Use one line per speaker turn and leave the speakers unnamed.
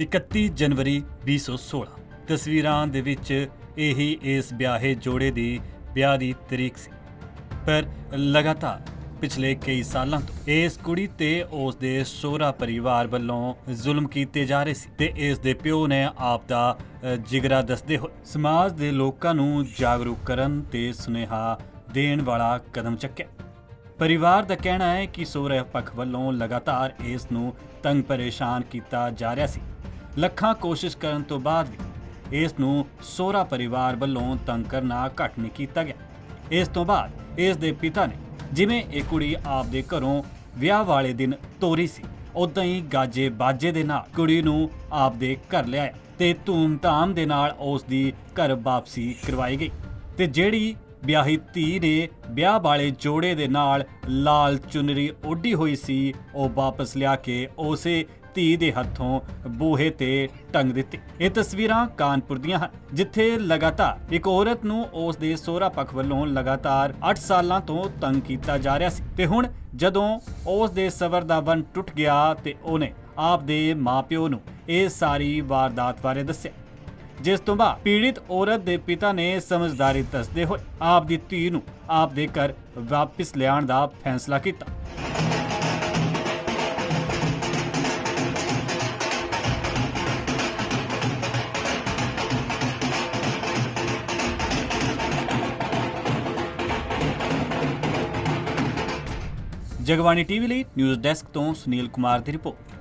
31 ਜਨਵਰੀ 2016 ਤਸਵੀਰਾਂ ਦੇ ਵਿੱਚ ਇਹੀ ਇਸ ਵਿਆਹੇ ਜੋੜੇ ਦੀ ਵਿਆਹ ਦੀ ਤਰੀਕ ਸੀ। ਪਰ ਲਗਾਤਾਰ ਪਿਛਲੇ ਕਈ ਸਾਲਾਂ ਤੋਂ ਇਸ ਕੁੜੀ ਤੇ ਉਸ ਦੇ ਸਹੁਰਾ ਪਰਿਵਾਰ ਵੱਲੋਂ ਜ਼ੁਲਮ ਕੀਤੇ ਜਾ ਰਹੇ ਸੀ ਤੇ ਇਸ ਦੇ ਪਿਓ ਨੇ ਆਪ ਦਾ ਜਿਗਰਾ ਦੱਸਦੇ ਹੋਏ ਸਮਾਜ ਦੇ ਲੋਕਾਂ ਨੂੰ ਜਾਗਰੂਕ ਕਰਨ ਤੇ ਸੁਨੇਹਾ ਦੇਣ ਵਾਲਾ ਕਦਮ ਚੁੱਕਿਆ। ਪਰਿਵਾਰ ਦਾ ਕਹਿਣਾ ਹੈ ਕਿ ਸਹੁਰੇ ਪੱਖ ਵੱਲੋਂ ਲਗਾਤਾਰ ਇਸ ਨੂੰ ਤੰਗ ਪਰੇਸ਼ਾਨ ਕੀਤਾ ਜਾ ਰਿਹਾ ਸੀ। ਲੱਖਾਂ ਕੋਸ਼ਿਸ਼ ਕਰਨ ਤੋਂ ਬਾਅਦ ਵੀ ਇਸ ਨੂੰ ਸੋਹਰਾ ਪਰਿਵਾਰ ਵੱਲੋਂ ਤੰਗ ਕਰਨਾ ਘੱਟ ਨਹੀਂ ਕੀਤਾ ਗਿਆ। ਇਸ ਤੋਂ ਬਾਅਦ ਇਸ ਦੇ ਪਿਤਾ ਨੇ ਜਿਵੇਂ ਇਹ ਕੁੜੀ ਆਪਦੇ ਘਰੋਂ ਵਿਆਹ ਵਾਲੇ ਦਿਨ ਤੋਰੀ ਸੀ ਉਦਾਂ ਹੀ ਗਾਜੇ ਬਾਜੇ ਦੇ ਨਾਲ ਕੁੜੀ ਨੂੰ ਆਪਦੇ ਘਰ ਲਿਆਇਆ ਤੇ ਧੂਮ-ਧਾਮ ਦੇ ਨਾਲ ਉਸ ਦੀ ਘਰ ਵਾਪਸੀ ਕਰਵਾਈ ਗਈ ਤੇ ਜਿਹੜੀ ਵਿਆਹੀ ਧੀ ਨੇ ਵਿਆਹ ਵਾਲੇ ਜੋੜੇ ਦੇ ਨਾਲ ਲਾਲ ਚੁਨਰੀ ਓਢੀ ਹੋਈ ਸੀ। ਉਹ ਵਾਪਸ ਲਿਆ ਕੇ ਉਸੇ ਧੀ ਦੇ ਹੱਥੋਂ ਬੂਹੇ ਤੇ ਟੰਗ ਦਿੱਤੀ। ਇਹ ਤਸਵੀਰਾਂ ਕਾਨਪੁਰ ਦੀਆਂ ਹਨ, ਜਿੱਥੇ ਲਗਾਤਾਰ ਇੱਕ ਔਰਤ ਨੂੰ ਉਸ ਦੇ ਸਹੁਰਾ ਪੱਖ ਵੱਲੋਂ ਲਗਾਤਾਰ 8 ਸਾਲਾਂ ਤੋਂ ਤੰਗ ਕੀਤਾ ਜਾ ਰਿਹਾ ਸੀ ਤੇ ਹੁਣ ਜਦੋਂ ਉਸ ਦੇ ਸਬਰ ਦਾ ਬੰਨ ਟੁੱਟ ਗਿਆ ਤੇ ਉਹਨੇ ਆਪ ਦੇ ਮਾਪਿਓ ਨੂੰ ਇਹ ਸਾਰੀ ਵਾਰਦਾਤ ਬਾਰੇ ਦੱਸਿਆ। ਜਿਸ ਤੋਂ ਬਾਅਦ ਪੀੜਿਤ ਔਰਤ ਦੇ ਪਿਤਾ ਨੇ ਸਮਝਦਾਰੀ ਦੱਸਦੇ ਹੋਏ ਆਪ ਦੀ ਧੀ ਨੂੰ ਆਪ ਦੇ ਘਰ ਵਾਪਸ ਲਿਆਉਣ ਦਾ ਫੈਸਲਾ ਕੀਤਾ। ਜਗਬਾਣੀ ਟੀਵੀ ਲਈ ਨਿਊਜ਼ ਡੈਸਕ ਤੋਂ ਸੁਨੀਲ ਕੁਮਾਰ ਦੀ ਰਿਪੋਰਟ।